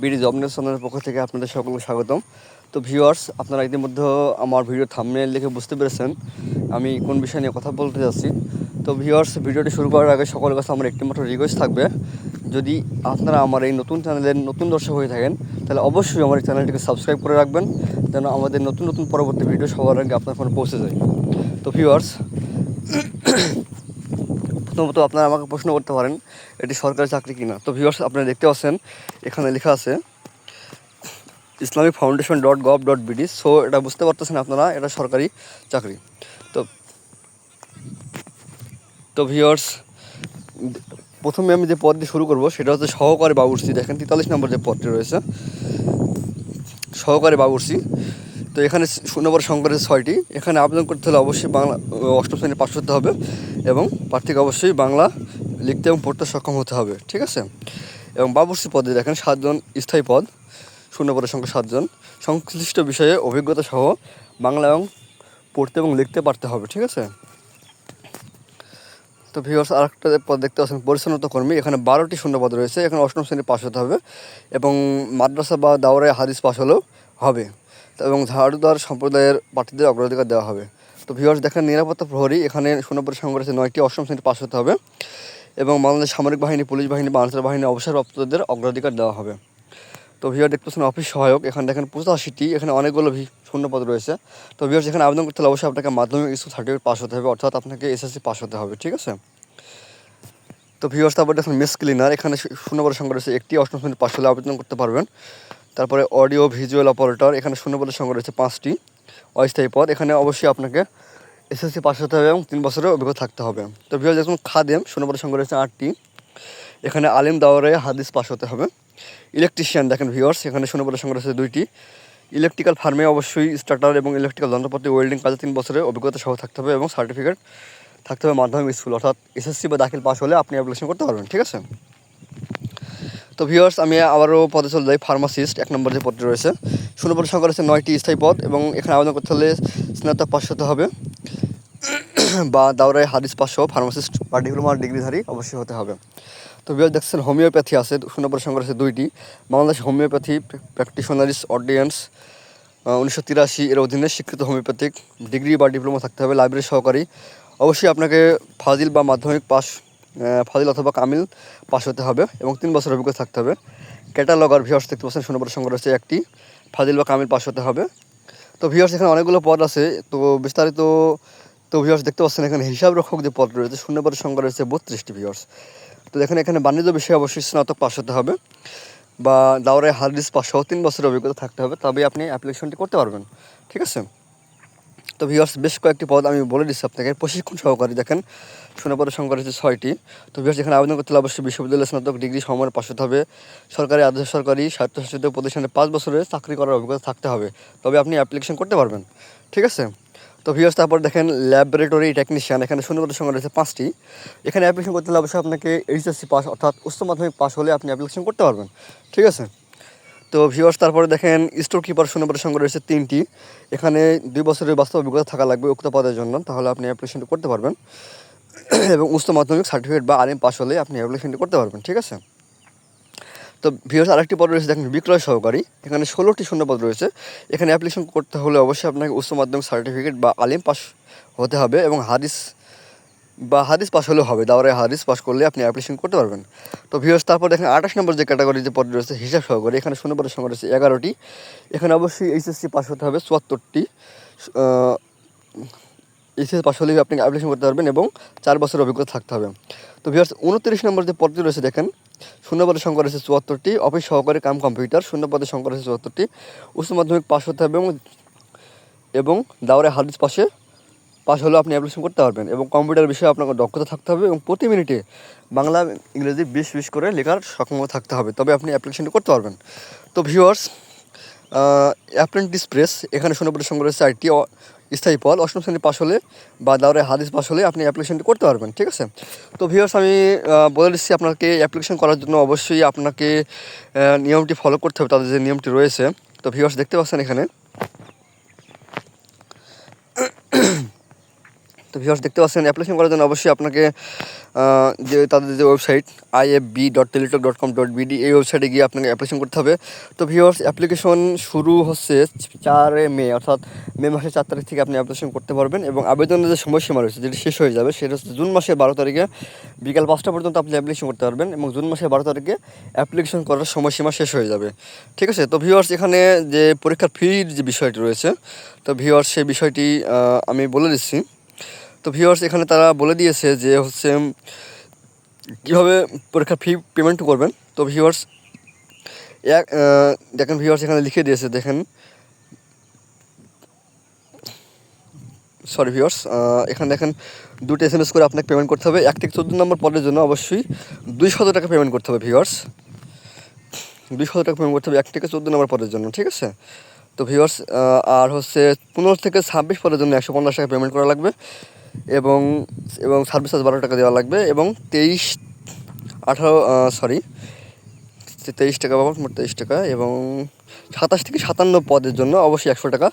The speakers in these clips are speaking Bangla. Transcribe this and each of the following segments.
বিডি জব নিউজ চ্যানেলের পক্ষ থেকে আপনাদের সকলকে স্বাগতম। তো ভিউয়ার্স, আপনারা ইতিমধ্যে আমার ভিডিও থাম্বনেল দেখে বুঝতে পেরেছেন আমি কোন বিষয় নিয়ে কথা বলতে যাচ্ছি। তো ভিউয়ার্স, ভিডিওটি শুরু করার আগে সকলের কাছে আমার একটি মাত্র রিকোয়েস্ট থাকবে, যদি আপনারা আমার এই নতুন চ্যানেলের নতুন দর্শক হয়ে থাকেন, তাহলে অবশ্যই আমার এই চ্যানেলটিকে সাবস্ক্রাইব করে রাখবেন, যেন আমাদের নতুন নতুন পরবর্তী ভিডিও সবার আগে আপনার ফোনে পৌঁছে যায়। তো ভিউয়ার্স প্রথমত আপনারা আমাকে প্রশ্ন করতে পারেন, এটি সরকারি চাকরি কিনা। তো ভিউয়ার্স আপনারা দেখতে পাচ্ছেন, এখানে লেখা আছে Islamic foundation dot gov dot BD. So এটা বুঝতে পারতেছেন আপনারা, এটা সরকারি চাকরি। তো তো ভিউয়ার্স প্রথমে আমি যে পদ দিয়ে শুরু করব, সেটা হচ্ছে সহকারী বাবুর্চি। দেখেন, তেতাল্লিশ নম্বর যে পদটি রয়েছে, সহকারী বাবুর্চি। তো এখানে শূন্যবার সংখ্যা ছয়টি। এখানে আবেদন করতে হলে অবশ্যই বাংলা অষ্টম শ্রেণি পাশ করতে হবে এবং প্রার্থীকে অবশ্যই বাংলা লিখতে এবং পড়তে সক্ষম হতে হবে, ঠিক আছে? এবং বাবুর্চি পদে দেখেন সাতজন স্থায়ী পদ শূন্য পদের সংখ্যা সাতজন। সংশ্লিষ্ট বিষয়ে অভিজ্ঞতা সহ বাংলা এবং পড়তে এবং লিখতে পারতে হবে, ঠিক আছে? তো ভিউয়ার্স আরেকটা পদ দেখতে পাচ্ছেন, পরিচ্ছন্নতা কর্মী। এখানে বারোটি শূন্য পদ রয়েছে। এখানে অষ্টম শ্রেণি পাশ হতে হবে এবং মাদ্রাসা বা দাওরায় হাদিস পাশ হলেও হবে। এবং ঝাড়ুদার সম্প্রদায়ের প্রার্থীদের অগ্রাধিকার দেওয়া হবে। তো ভিউয়ার্স দেখেন নিরাপত্তা প্রহরী, এখানে শূন্য পদের সংখ্যা রয়েছে নয়টি অষ্টম শ্রেণি পাশ হতে হবে এবং বাংলাদেশ সামরিক বাহিনী, পুলিশ বাহিনী বা আনসার বাহিনী অবসরপ্রাপ্তদের অগ্রাধিকার দেওয়া হবে। তো ভিউয়ার দেখতে পাচ্ছেন অফিস সহায়ক, এখানে দেখেন পঁচাশিটি, এখানে অনেকগুলো শূন্যপদ রয়েছে। তো ভিউয়ার্স এখানে আবেদন করতে হলে অবশ্যই আপনাকে মাধ্যমিক স্কুল সার্টিফিকেট পাস হতে হবে, অর্থাৎ আপনাকে এসএসসি পাস হতে হবে, ঠিক আছে? তো ভিউয়ার্স তারপর দেখুন মেস ক্লিনার এখানে শূন্যপদের সংখ্যা রয়েছে একটি অষ্টম শ্রেণির পাশ হলে আবেদন করতে পারবেন। তারপরে অডিও ভিজুয়াল অপারেটর, এখানে শূন্যপদের সংখ্যা রয়েছে পাঁচটি, অস্থায়ী পদ। এখানে অবশ্যই আপনাকে এসএসসি পাস হতে হবে এবং তিন বছরের অভিজ্ঞতা থাকতে হবে। তো ভিউয়ার্স দেখুন, খাদেম শূন্যপদের সংখ্যা রয়েছে আটটি। এখানে আলিম দাওয়ারে হাদিস পাস হতে হবে। ইলেকট্রিশিয়ান, দেখেন ভিউয়ার্স এখানে শূন্যপদের সংখ্যা রয়েছে দুইটি। ইলেকট্রিক্যাল ফার্মে অবশ্যই স্টার্টার এবং ইলেকট্রিক্যাল যন্ত্রপাতি ওয়েল্ডিং কাজে তিন বছরের অভিজ্ঞতা সহ থাকতে হবে এবং সার্টিফিকেট থাকতে হবে মাধ্যমিক স্কুল অর্থাৎ এসএসসি বা দাখিল পাস হলে আপনি অ্যাপ্লিকেশন করতে পারবেন, ঠিক আছে? তো ভিউয়ার্স আমি আবারও পদে চলে যাই ফার্মাসিস্ট এক নম্বর যে পদটি রয়েছে। শূন্য পদের সংখ্যা রয়েছে নয়টি স্থায়ী পদ এবং এখানে আবেদন করতে হলে স্নাতক পাশ হতে হবে। বা দাওরায় হাদিস সহ ফার্মাসিস্ট বা ডিপ্লোমা ডিগ্রিধারী অবশ্যই হতে হবে। তো বিভাগ দেখছেন হোমিওপ্যাথি আছে শূন্য পদের সংখ্যা রয়েছে দুইটি। বাংলাদেশ হোমিওপ্যাথি প্র্যাকটিশনারিস অর্ডিয়েন্স উনিশশো তিরাশি এর অধীনে স্বীকৃত হোমিওপ্যাথিক ডিগ্রি বা ডিপ্লোমা থাকতে হবে লাইব্রেরি সহকারী। অবশ্যই আপনাকে ফাজিল বা মাধ্যমিক পাস ফাজিল অথবা কামিল পাস হতে হবে এবং তিন বছর অভিজ্ঞতা থাকতে হবে। ক্যাটালগার ভিওর্স দেখতে পাচ্ছেন শূন্য পদের রয়েছে একটি। ফাজিল বা কামিল পাস হতে হবে। তো ভিওর্স এখানে অনেকগুলো পদ আছে। তো বিস্তারিত, তো ভিউয়ার্স দেখতে পাচ্ছেন, এখানে হিসাব রক্ষক যে পদ রয়েছে শূন্য পদের সংখ্যা রয়েছে বত্রিশটি ভিউয়ার্স তো দেখেন এখানে বাণিজ্য বিষয়ে অবশ্যই স্নাতক পাস হতে হবে বা দাওরায় হাদিস পাস সহ তিন বছরের অভিজ্ঞতা থাকতে হবে তবে আপনি অ্যাপ্লিকেশনটি করতে পারবেন। ঠিক আছে? তো ভিউয়ার্স বেশ কয়েকটি পদ আমি বলে দিচ্ছি আপনাকে। প্রশিক্ষণ সহকারী দেখেন শূন্যপদের সংখ্যা রয়েছে ছয়টি। তো ভিউয়ার্স এখানে আবেদন করতে হলে অবশ্যই বিশ্ববিদ্যালয় স্নাতক ডিগ্রি সময়ের পাশ হতে হবে। সরকারি আদেশ সরকারি, স্বায়ত্তশাসিত প্রতিষ্ঠানে পাঁচ বছরের চাকরি করার অভিজ্ঞতা থাকতে হবে। তবে আপনি অ্যাপ্লিকেশন করতে পারবেন, ঠিক আছে? তো ভিউয়ার্স তারপর দেখেন ল্যাবরেটরি টেকনিশিয়ান এখানে শূন্যপদের সংখ্যা রয়েছে পাঁচটি। এখানে অ্যাপ্লিকেশন করতে হলে অবশ্যই আপনাকে এইচএসসি পাস অর্থাৎ উচ্চ মাধ্যমিক পাস হলে আপনি অ্যাপ্লিকেশন করতে পারবেন, ঠিক আছে? তো ভিউয়ার্স তারপরে দেখেন স্টোর কিপার শূন্যপদের সংখ্যা রয়েছে তিনটি। এখানে দুই বছরের বাস্তব অভিজ্ঞতা থাকা লাগবে উক্ত পদের জন্য, তাহলে আপনি অ্যাপ্লিকেশনটি করতে পারবেন। এবং উচ্চ মাধ্যমিক সার্টিফিকেট বা আলিম পাস হলে আপনি অ্যাপ্লিকেশনটি করতে পারবেন, ঠিক আছে? তো ভিউয়ার্স আরেকটি পদ রয়েছে, দেখেন, বিক্রয় সহকারী। এখানে ষোলোটি শূন্যপদ রয়েছে। এখানে অ্যাপ্লিকেশন করতে হলে অবশ্যই আপনাকে উচ্চ মাধ্যমিক সার্টিফিকেট বা আলিম পাস হতে হবে এবং হাদিস বা হাদিস পাস হলেও হবে দাওয়ারে হাদিস পাস করলে আপনি অ্যাপ্লিকেশন করতে পারবেন। তো ভিউয়ার্স তারপর দেখেন আঠাশ নম্বর যে ক্যাটাগরি যে পদ রয়েছে, হিসাব সহকারী, এখানে শূন্য পদের সংখ্যা রয়েছে এগারোটি। এখানে অবশ্যই এইচএসসি পাস হতে হবে, চুয়াত্তরটি। এইচএস পাস হলেই আপনি অ্যাপ্লিকেশন করতে পারবেন এবং চার বছরের অভিজ্ঞতা থাকতে হবে। তো ভিউয়ার্স উনত্রিশ নম্বর যে পদটি রয়েছে, দেখেন, শূন্য পদের সংখ্যা রয়েছে চুয়াত্তরটি অফিস সহকারী কাম কম্পিউটার শূন্য পদের সংখ্যা রয়েছে চুয়াত্তরটি। উচ্চ মাধ্যমিক পাস হতে হবে এবং এবং দাওয়ারে হাদিস পাশে পাস হলেও আপনি অ্যাপ্লিকেশন করতে পারবেন এবং কম্পিউটার বিষয়ে আপনাকে দক্ষতা থাকতে হবে এবং প্রতি মিনিটে বাংলা, ইংরেজি বিশ বিশ করে লেখার সক্ষমতা থাকতে হবে। তবে আপনি অ্যাপ্লিকেশনটি করতে পারবেন। তো ভিউয়ার্স অ্যাপ্রেন্টিস প্রেস এখানে শূন্যপদের সঙ্গে রয়েছে আইটি স্থায়ী পদ। অষ্টম শ্রেণি পাশ হলে বা দাওরে হাদিস পাস হলে আপনি অ্যাপ্লিকেশনটি করতে পারবেন, ঠিক আছে? তো ভিউয়ার্স আমি বলে দিচ্ছি আপনাকে অ্যাপ্লিকেশন করার জন্য অবশ্যই আপনাকে নিয়মটি ফলো করতে হবে। তাদের যে নিয়মটি রয়েছে, তো ভিউয়ার্স দেখতে পাচ্ছেন এখানে। ভিউয়ার্স দেখতে পাচ্ছেন অ্যাপ্লিকেশন করার জন্য অবশ্যই আপনাকে যে তাদের যে website I F B dot Teletalk dot com dot BD এই ওয়েবসাইটে গিয়ে আপনাকে অ্যাপ্লিকেশন করতে হবে। তো ভিউয়ার্স অ্যাপ্লিকেশন শুরু হচ্ছে চারে মে, অর্থাৎ মে মাসের চার তারিখ থেকে আপনি অ্যাপ্লিকেশন করতে পারবেন এবং আবেদনের যে সময়সীমা রয়েছে, যেটি শেষ হয়ে যাবে, সেটা হচ্ছে জুন মাসের বারো তারিখে বিকাল পাঁচটা পর্যন্ত আপনি অ্যাপ্লিকেশন করতে পারবেন এবং জুন মাসের বারো তারিখে অ্যাপ্লিকেশন করার সময়সীমা শেষ হয়ে যাবে। ঠিক আছে? তো ভিউয়ার্স এখানে যে পরীক্ষার ফির যে বিষয়টি রয়েছে, তো ভিউয়ার্স সেই বিষয়টি আমি বলে দিচ্ছি। তো ভিউয়ার্স এখানে তারা বলে দিয়েছে যে হচ্ছে, কীভাবে পরীক্ষার ফি পেমেন্ট করবেন। তো ভিউয়ার্স এক দেখেন ভিউয়ার্স এখানে লিখে দিয়েছে, দেখেন। সরি ভিউয়ার্স এখানে দেখেন দুটো এস এম এস করে আপনাকে পেমেন্ট করতে হবে। এক থেকে চোদ্দ নম্বর পদের জন্য অবশ্যই দুইশত টাকা পেমেন্ট করতে হবে ভিউয়ার্স দুইশো টাকা পেমেন্ট করতে হবে এক থেকে চোদ্দ নম্বর পদের জন্য, ঠিক আছে? তো ভিউয়ার্স আর হচ্ছে পনেরো থেকে ছাব্বিশ পদের জন্য একশো পঞ্চাশ টাকা পেমেন্ট করা লাগবে। এবং এবং সার্ভিস চার্জ বারো টাকা দেওয়া লাগবে এবং তেইশ, আঠারো সরি তেইশ টাকা বাবা, মোট তেইশ টাকা এবং সাতাশ থেকে সাতান্ন পদের জন্য অবশ্যই একশো টাকা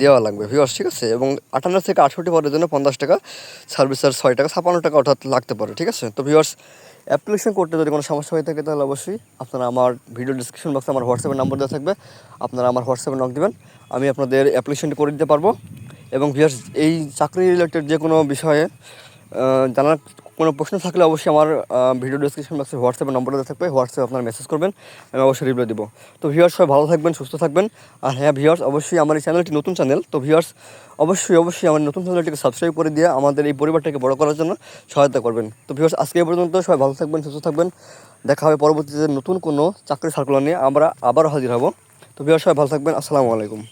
দেওয়া লাগবে ভিউয়ার্স ঠিক আছে? এবং আটান্ন থেকে আটষট্টি পদের জন্য পঞ্চাশ টাকা সার্ভিস চার্জ ছয় টাকা ছাপান্ন টাকা অর্থাৎ লাগতে পারে, ঠিক আছে? তো ভিউয়ার্স অ্যাপ্লিকেশন করতে যদি কোনো সমস্যা হয়ে থাকে তাহলে অবশ্যই আপনারা আমার ভিডিও ডিসক্রিপশন বক্সে আমার হোয়াটসঅ্যাপের নাম্বার দেওয়া থাকবে, আপনারা আমার হোয়াটসঅ্যাপে নক দেবেন, আমি আপনাদের অ্যাপ্লিকেশনটি করে দিতে পারব। এবং ভিউয়ার্স এই চাকরি রিলেটেড যে কোনো বিষয়ে জানার কোনো প্রশ্ন থাকলে অবশ্যই আমার ভিডিও ডিসক্রিপশন বক্সে হোয়াটসঅ্যাপের নম্বরটা দেওয়া থাকবে। হোয়াটসঅ্যাপে আপনারা মেসেজ করবেন, আমি অবশ্যই রিপ্লাই দেবো। তো ভিউয়ার্স সবাই ভালো থাকবেন, সুস্থ থাকবেন। আর হ্যাঁ ভিউয়ার্স অবশ্যই আমার এই চ্যানেলটি নতুন চ্যানেল তো ভিউয়ার্স অবশ্যই অবশ্যই আমার নতুন চ্যানেলটিকে সাবস্ক্রাইব করে দিয়ে আমাদের এই পরিবারটাকে বড় করার জন্য সহায়তা করবেন। তো ভিউয়ার্স আজকে এই পর্যন্ত সবাই ভালো থাকবেন, সুস্থ থাকবেন। দেখা হবে পরবর্তীতে নতুন কোনো চাকরি সার্কুলার নিয়ে। আমরা আবার হাজির হব। তো ভিউয়ার্স সবাই ভালো থাকবেন। আসসালামু আলাইকুম।